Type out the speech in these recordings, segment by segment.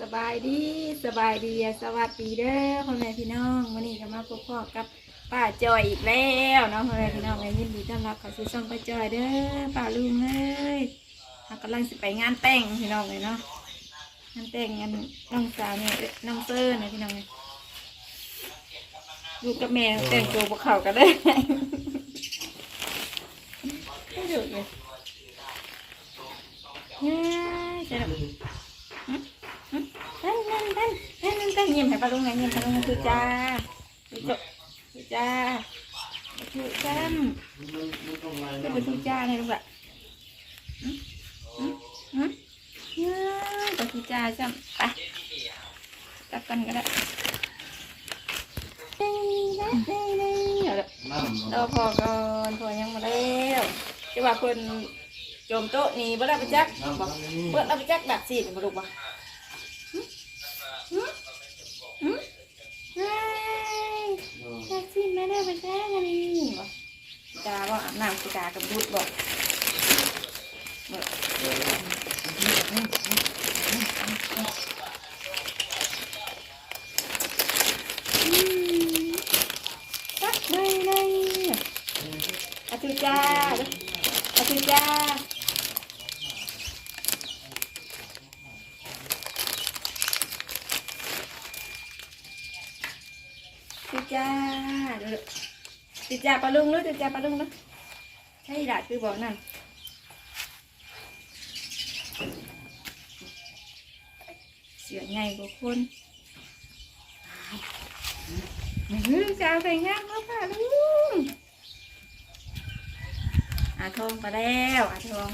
สบายดีสบายดีสวัสดีเด้อพ่อแม่พี่น้องวันนี้ก็มาพบพ่อกับป้าจอยอีกแล้วเนาะพ่อแม่พี่น้องยินดีต้อนรับเข้าสู่ช่องป้าจอยเด้อป้าลุงเลยเรากำลังสิไปงานแต่งพี่น้องเลยเนาะงานแต่งงานน้องสาวเนี่ยน้องเซอร์นี่ยพี่น้องเลยลูกกับแม่แต่งตัวพวกเขากันได้ไม่ดุเลยเฮ้ยจะ นั่นนั่นนั่นนั่นนั่นนั่น ยิ้มให้ปลาลุงไงยิ้มปลาลุงคือจ้าคือจ้าคือจ้าคือจ้าคือไปคือจ้าเนี่ยลุงละอืมอืมอืมเนี่ยไปคือจ้าจ้าไปตักกันก็ได้เด้เด้เด้เด้เอาพอก่อนพอยังมาแล้วจะว่าเพิ่นโจมโต๊ะนี่บ่ได้ไปจักบอกเปิดเอาไปจักแบบสี่มาลูกบ่ กาว่าอาบน้ำสิกากับบุตรบอกอืมสักเลยเลยอาตุจ้าอาตุจ้า ติจ้าเดี๋ยว ติจ้าปลาลุงลูกติจ้าปลาลุงลูกใช่ด่าคือบอกนั่นเสือไงกว่าคนฮือจ้าไปงานแล้วค่ะลุงอาทองไปแล้วอาทอง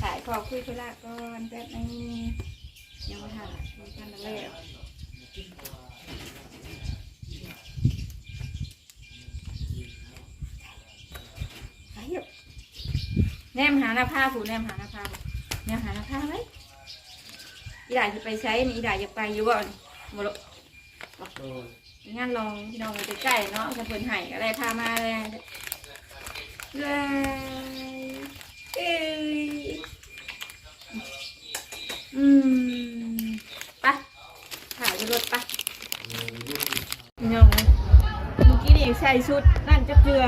ถ่ายขอคุยธุระก่อนแป๊บนึงยังไม่ถ่ายคุยกันแล้ว ไปเถอะ แนมหาหน้าผ้าผูแนมหาหน้าผ้าผูแนมหาหน้าผ้าไว้อีด่าจะไปใช้นี่อีด่าจะไปอยู่บ่อนหมดละงานลองพี่น้องไปใกล้ๆเนาะจะเพิ่นไห้ก็ได้พามาเลยเลยเอ้ยอืมไปถ่ายรถไปพี่น้องเลยเมื่อกี้นี่ใส่ชุดนั่นจะเกลือ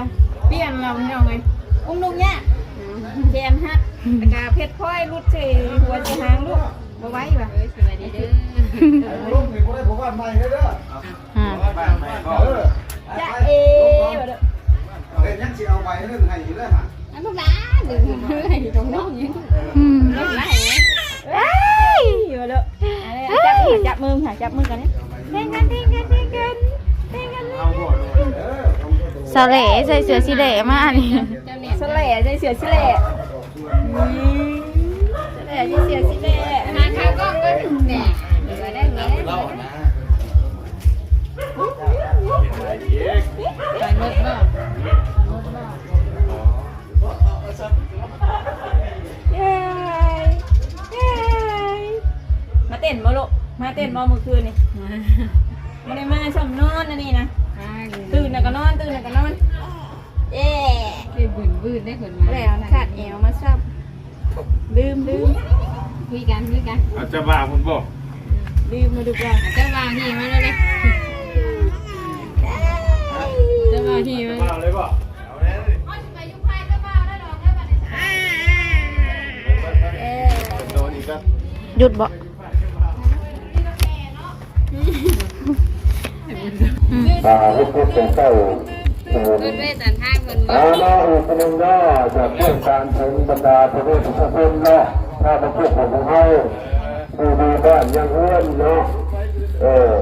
เปลี่ยนเราพี่น้องเลยอุ้มลูกเนี่ย แจมฮัดตะกาเพชรพลอยรุดเจหัวจะหางลูกมาไว้ป่ะสวัสดีเด้อลูกนี่บ่ได้ผมว่าใหม่เด้อเด้ออ่าเออจะเอวเด้อเอ้ยยังสิเอาไปเรื่องให้อยู่เด้อฮะอันลูกหลานดึงเลยตรงน้องยังอืมลูกหลานเอ้ยมาเด้ออะไรจับมือจับมือค่ะจับมือกันเนี่ยเต้นกันเต้นกันเต้นกันเต้นกันเอาบ่เลยเออต้องกระโดดสาเหล่ใส่เสื้อสีเหล่มาอันนี้เจ้าเนี่ย สแหล่ใจเสือสแหล่สแหล่ใจเสือสแหล่หาข้าวกล้องก็เนี่ยเดี๋ยวได้เงี้ยเล่านะไปรถบ่รถบ่เย้เย้มาเต้นบ่ลูกมาเต้นบ่เมื่อคืนนี่ไม่ได้มาช่ำนอนนะนี่นะตื่นแล้วก็นอนตื่นแล้วก็นอน บืนบืนได้ผลมาแล้วขาดแอวมาซ้ำลืมลืมคุยกันคุยกันอาจจะว่าคุณบอกลืมมาดูกันเจ้าบ่าวที่มาเลยเลยเจ้าบ่าวที่มาว่าเลยบอกเอาแล้วเอ๊ะโดนอีกแล้วหยุดบ่ตาลูกพุทธเจ้า เออเพิ่นเวสันทางเพิ่นบ่เอาเนาะอีกคนหนึงเนาะจากเรื่อการถึงบรรดาพระพุทธเจ้าเนาะถ้าพระพุทธของเฮาผู้ดีบ้านยังเฮือนเนาะเออ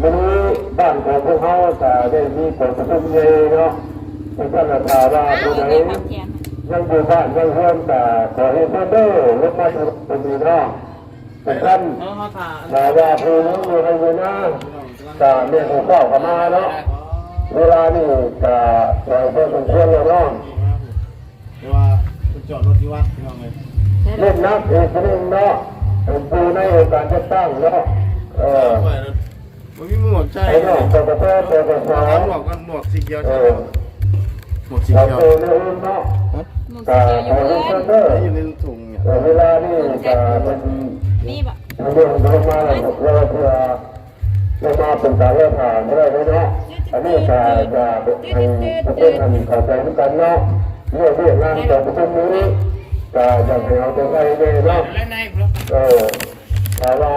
วันนี้บ้านของพวกเฮาจะได้มีผลประโยชน์ใหญ่เนาะเป็นการถามว่าผู้ใดทำแขนยังอยู่บ้านยังเฮือนแต่ขอให้เพื่อนเด้อลงมาทำเป็นดีเนาะเป็นท่านแต่ว่าผู้นี้อยู่ในเวลาแต่เรื่องของเจ้าเข้ามาเนาะ เวลานี่จะปล่อยเพื่อนเป็นเพื่อนแล้วเนาะเดี๋ยวว่าคุณจอดรถที่วัดพี่น้องเลยเล่นนักเอกคนหนึงเนาะเป็นผู้ในโอกาสจะตั้งเนาะเออมันมีหมวกใช่ไอ้เนาะปกติปกติเอาหมวกกันหมวกสีเขียวเอใช่อหมวกสีเราเขียวเจอในอื่นเนาะหมุนแต่เสียอยู่ขอให้เพื่อนเพื่อนเด้ออยู่ในถุงเนี่ยเวลานี่จะเป็นนี่บ่ทางเรื่องลงมาแล้วเราเพื่อ ลงมาเป็นการเล่าผ่านไม่ได้เนาะอันนี้จะจะให้ประเทศทำเข้าใจด้วยกันเนาะเรื่องเรื่องงานจากประเทศนี้จะจะให้เอาตัวใครได้เนาะเออแต่ว่า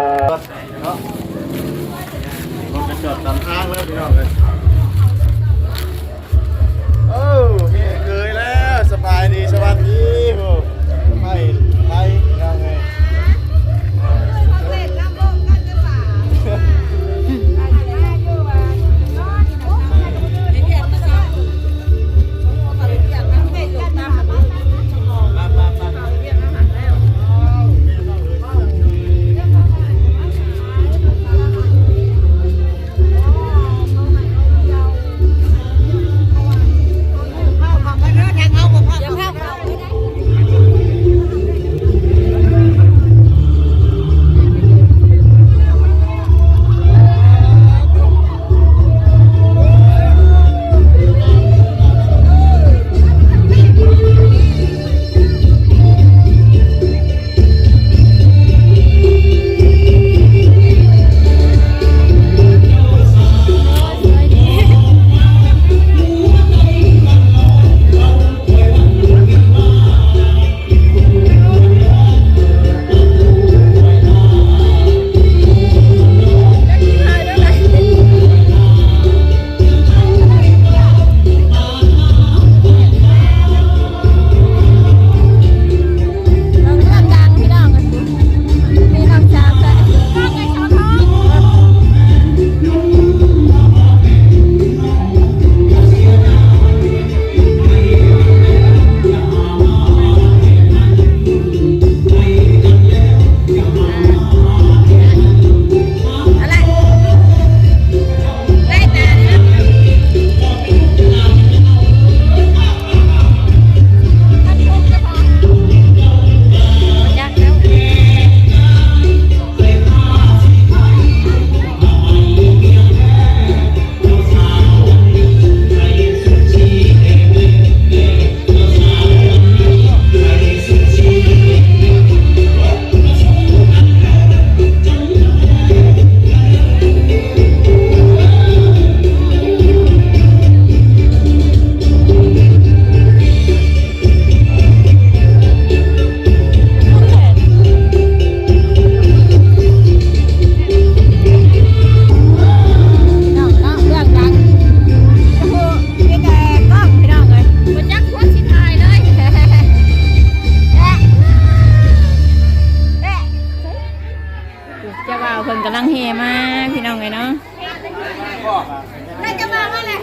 เจ้าบ่าวมาเลย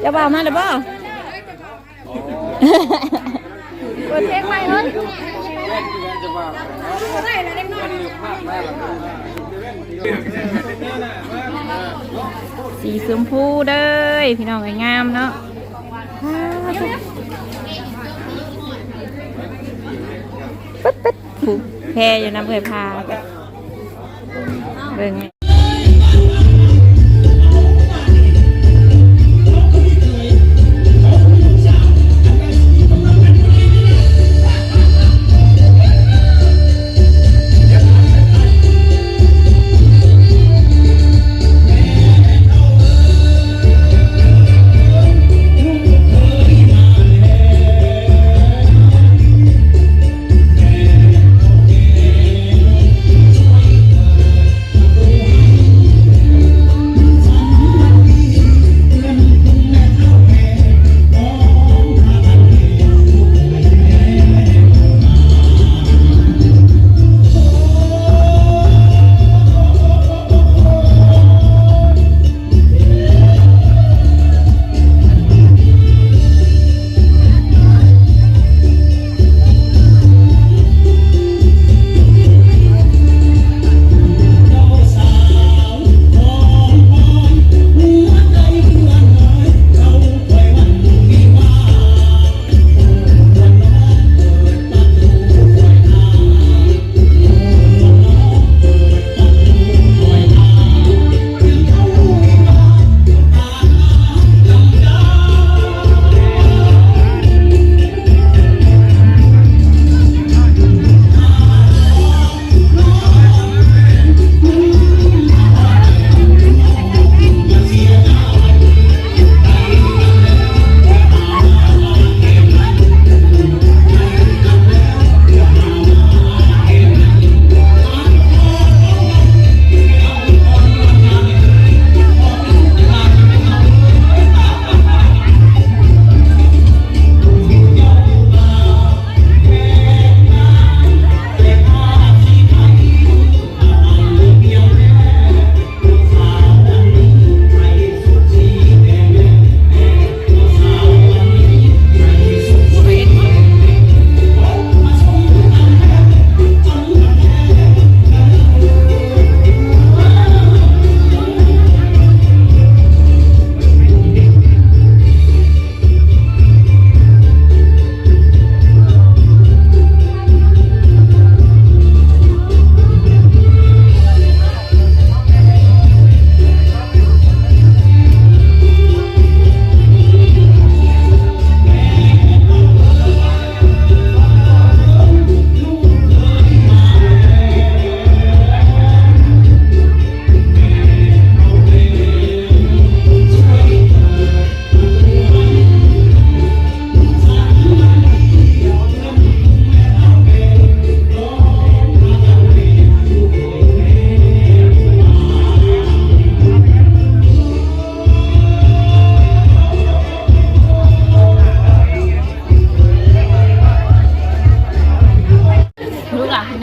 เจ้าบ่าวมาเลยบ่กดเพลงใหม่เฮ้ยสีชมพูเด้อพี่น้องไอ้งามเนาะปึ๊ดปึ๊ดผูกแพรอยู่น้ำเผยพาเบิ่ง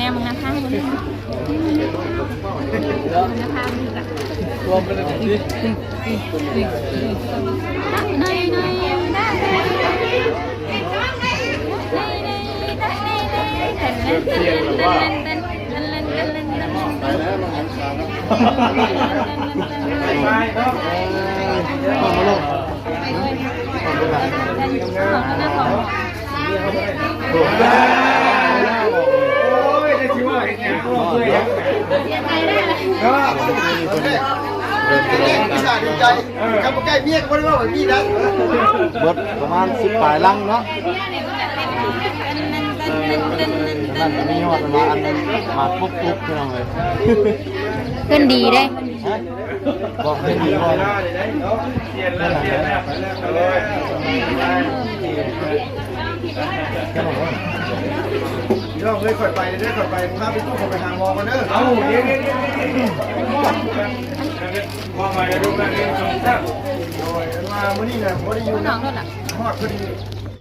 ណាមកណាថាហ្នឹងណាថារួមទៅនេះណៃណៃណៃไปแล้วมาหันขาครับไปแล้วมาลง เดินไปลงกันดีใจกับใกล้เมียก็บ่ได้ว่าแบบนี้นะเบิดประมาณสิบปลายลังเนาะนั่นมีหอดมาอันนึงมาปุ๊บปุ๊บพี่น้องเลยขึ้นดีได้บอกให้ดีก่อน เราเลยข่อยไปเด้อข่อยไปพาไปตู้ข่อยไปหางมอกันเด้อเอาเดี๋ยวๆมามื้อนี้น่ะพอได้อยู่น้องรถล่ะฮอดพอดี